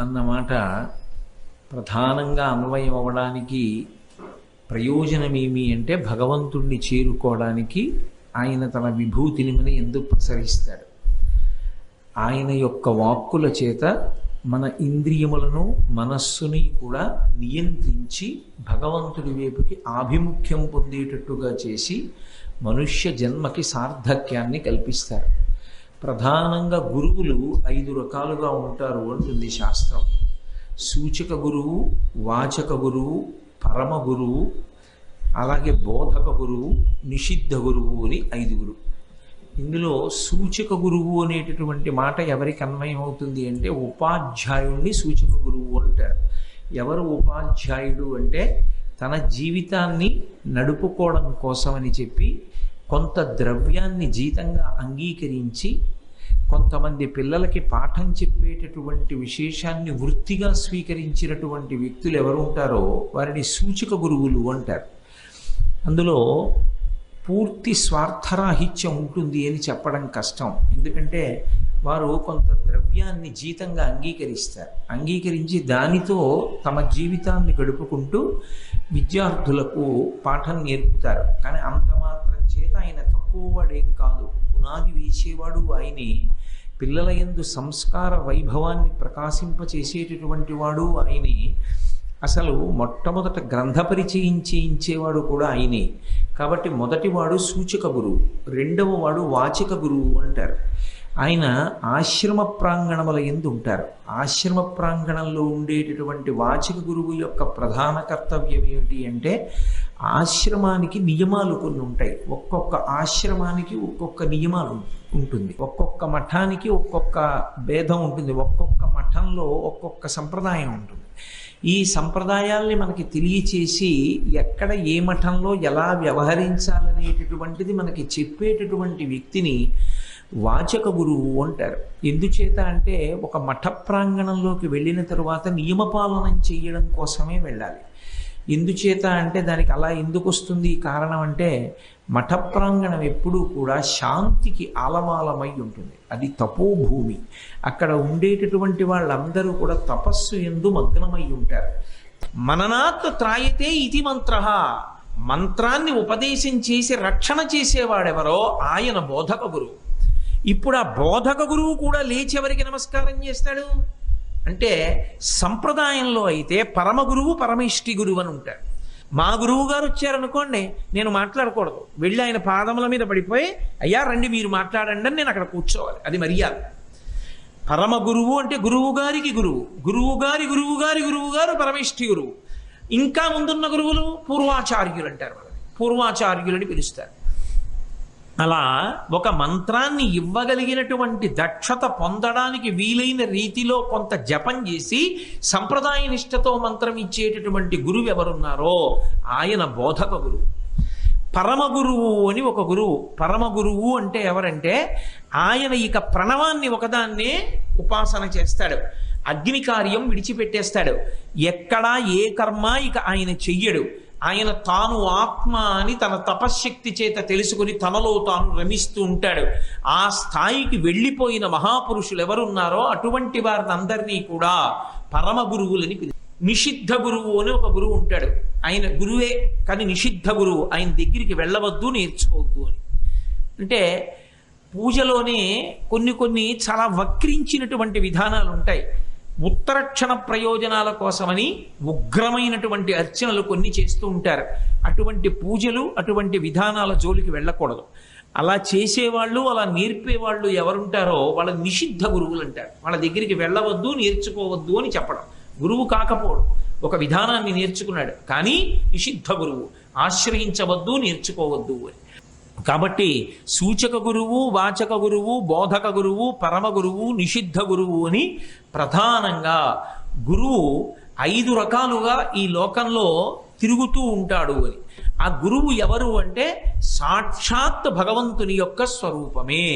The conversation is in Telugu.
అన్నమాట ప్రధానంగా అన్వయం అవ్వడానికి ప్రయోజనమేమి అంటే భగవంతుణ్ణి చేరుకోవడానికి ఆయన తన విభూతిని మన ఎందుకు ప్రసరిస్తాడు. ఆయన యొక్క వాక్కుల చేత మన ఇంద్రియములను మనస్సుని కూడా నియంత్రించి భగవంతుడి వైపుకి ఆభిముఖ్యం పొందేటట్టుగా చేసి మనుష్య జన్మకి సార్థక్యాన్ని కల్పిస్తారు. ప్రధానంగా గురువులు ఐదు రకాలుగా ఉంటారు అంటుంది శాస్త్రం. సూచక గురువు వాచక గురువు పరమ గురువు అలాగే బోధక గురువు నిషిద్ధ గురువు అని ఐదుగురు. ఇందులో సూచక గురువు అనేటటువంటి మాట ఎవరికి అన్వయమవుతుంది అంటే ఉపాధ్యాయుణ్ణి సూచక గురువు అంటారు. ఎవరు ఉపాధ్యాయుడు అంటే తన జీవితాన్ని నడుపుకోవడం కోసమని చెప్పి కొంత ద్రవ్యాన్ని జీతంగా అంగీకరించి కొంతమంది పిల్లలకి పాఠం చెప్పేటటువంటి విశేషాన్ని వృత్తిగా స్వీకరించినటువంటి వ్యక్తులు ఎవరు ఉంటారో వారిని సూచక గురువులు అంటారు. అందులో పూర్తి స్వార్థరాహిత్యం ఉంటుంది అని చెప్పడం కష్టం. ఎందుకంటే వారు కొంత ద్రవ్యాన్ని జీతంగా అంగీకరిస్తారు. అంగీకరించి దానితో తమ జీవితాన్ని గడుపుకుంటూ విద్యార్థులకు పాఠం నేర్పుతారు. కానీ అంత మాత్రం చేత ఆయన తక్కువ వాడేం కాదు. పునాది వేసేవాడు ఆయనే. పిల్లల యందు సంస్కార వైభవాన్ని ప్రకాశింపచేసేటటువంటి వాడు ఆయనే. అసలు మొట్టమొదట గ్రంథ పరిచయం చేయించేవాడు కూడా ఆయనే. కాబట్టి మొదటివాడు సూచక గురువు రెండవ వాడు వాచిక గురువు అంటారు. ఆయన ఆశ్రమ ప్రాంగణముల ఎందు ఉంటారు. ఆశ్రమ ప్రాంగణంలో ఉండేటటువంటి వాచక గురువు యొక్క ప్రధాన కర్తవ్యం ఏమిటి అంటే ఆశ్రమానికి నియమాలు కొన్ని ఉంటాయి. ఒక్కొక్క ఆశ్రమానికి ఒక్కొక్క నియమాలు ఉంటుంది. ఒక్కొక్క మఠానికి ఒక్కొక్క భేదం ఉంటుంది. ఒక్కొక్క మఠంలో ఒక్కొక్క సంప్రదాయం ఉంటుంది. ఈ సంప్రదాయాల్ని మనకి తెలియచేసి ఎక్కడ ఏ మఠంలో ఎలా వ్యవహరించాలనేటటువంటిది మనకి చెప్పేటటువంటి వ్యక్తిని వాచక గురువు అంటారు. ఎందుచేత అంటే ఒక మఠ ప్రాంగణంలోకి వెళ్ళిన తరువాత నియమపాలనం చేయడం కోసమే వెళ్ళాలి. ఎందుచేత అంటే దానికి అలా ఎందుకు వస్తుంది కారణం అంటే మఠ ప్రాంగణం ఎప్పుడూ కూడా శాంతికి ఆలమాలమై ఉంటుంది. అది తపోభూమి. అక్కడ ఉండేటటువంటి వాళ్ళందరూ కూడా తపస్సు ఎందు మగ్నమై ఉంటారు. మననాత్ త్రాయితే ఇది మంత్ర. మంత్రాన్ని ఉపదేశం చేసి రక్షణ చేసేవాడెవరో ఆయన బోధక గురువు ఇప్పుడు ఆ బోధక గురువు కూడా లేచి ఎవరికి నమస్కారం చేస్తాడు? అంటే సంప్రదాయంలో అయితే పరమ గురువు పరమేష్టి గురువు అని ఉంటారు మా గురువు గారు వచ్చారనుకోండి నేను మాట్లాడకూడదు. వెళ్ళి ఆయన పాదముల మీద పడిపోయి అయ్యా రండి మీరు మాట్లాడండి అని నేను అక్కడ కూర్చోవాలి. అది మర్యాద. పరమ గురువు అంటే గురువు గారికి గురువు. గురువు గారి గురువు గారి గురువు గారు పరమేష్ఠి గురువు. ఇంకా ముందున్న గురువులు పూర్వాచార్యులు అంటారు వాళ్ళని పూర్వాచార్యులని పిలుస్తారు. అలా ఒక మంత్రాన్ని ఇవ్వగలిగినటువంటి దక్షత పొందడానికి వీలైన రీతిలో కొంత జపం చేసి సంప్రదాయ నిష్టతో మంత్రం ఇచ్చేటటువంటి గురువు ఎవరున్నారో ఆయన బోధక గురువు పరమ గురువు అని ఒక గురువు. పరమ గురువు అంటే ఎవరంటే ఆయన ఇక ప్రణవాన్ని ఒకదాన్నే ఉపాసన చేస్తాడు. అగ్ని కార్యం విడిచిపెట్టేస్తాడు. ఎక్కడా ఏ కర్మ ఇక ఆయన చెయ్యడు. ఆయన తాను ఆత్మ అని తన తపశ్శక్తి చేత తెలుసుకుని తనలో తాను రమిస్తూ ఉంటాడు. ఆ స్థాయికి వెళ్ళిపోయిన మహాపురుషులు ఎవరున్నారో అటువంటి వారిని అందరినీ కూడా పరమ గురువులని నిషిద్ధ గురువు అని ఒక గురువు ఉంటాడు. ఆయన గురువే కానీ నిషిద్ధ గురువు. ఆయన దగ్గరికి వెళ్ళవద్దు నేర్చుకోవద్దు అని. అంటే పూజలోనే కొన్ని కొన్ని చాలా వక్రించినటువంటి విధానాలు ఉంటాయి. ఉత్తరక్షణ ప్రయోజనాల కోసమని ఉగ్రమైనటువంటి అర్చనలు కొన్ని చేస్తూ ఉంటారు. అటువంటి పూజలు అటువంటి విధానాల జోలికి వెళ్ళకూడదు. అలా చేసేవాళ్ళు అలా నేర్పేవాళ్ళు ఎవరుంటారో వాళ్ళ నిషిద్ధ గురువులు అంటారు. వాళ్ళ దగ్గరికి వెళ్ళవద్దు నేర్చుకోవద్దు అని చెప్పడం. గురువు కాకపోవడం ఒక విధానాన్ని నేర్చుకున్నాడు. కానీ నిషిద్ధ గురువు. ఆశ్రయించవద్దు నేర్చుకోవద్దు అని. కాబట్టి సూచక గురువు వాచక గురువు బోధక గురువు పరమ గురువు నిషిద్ధ గురువు అని ప్రధానంగా గురువు ఐదు రకాలుగా ఈ లోకంలో తిరుగుతూ ఉంటాడు అని. ఆ గురువు ఎవరు అంటే సాక్షాత్ భగవంతుని యొక్క స్వరూపమే.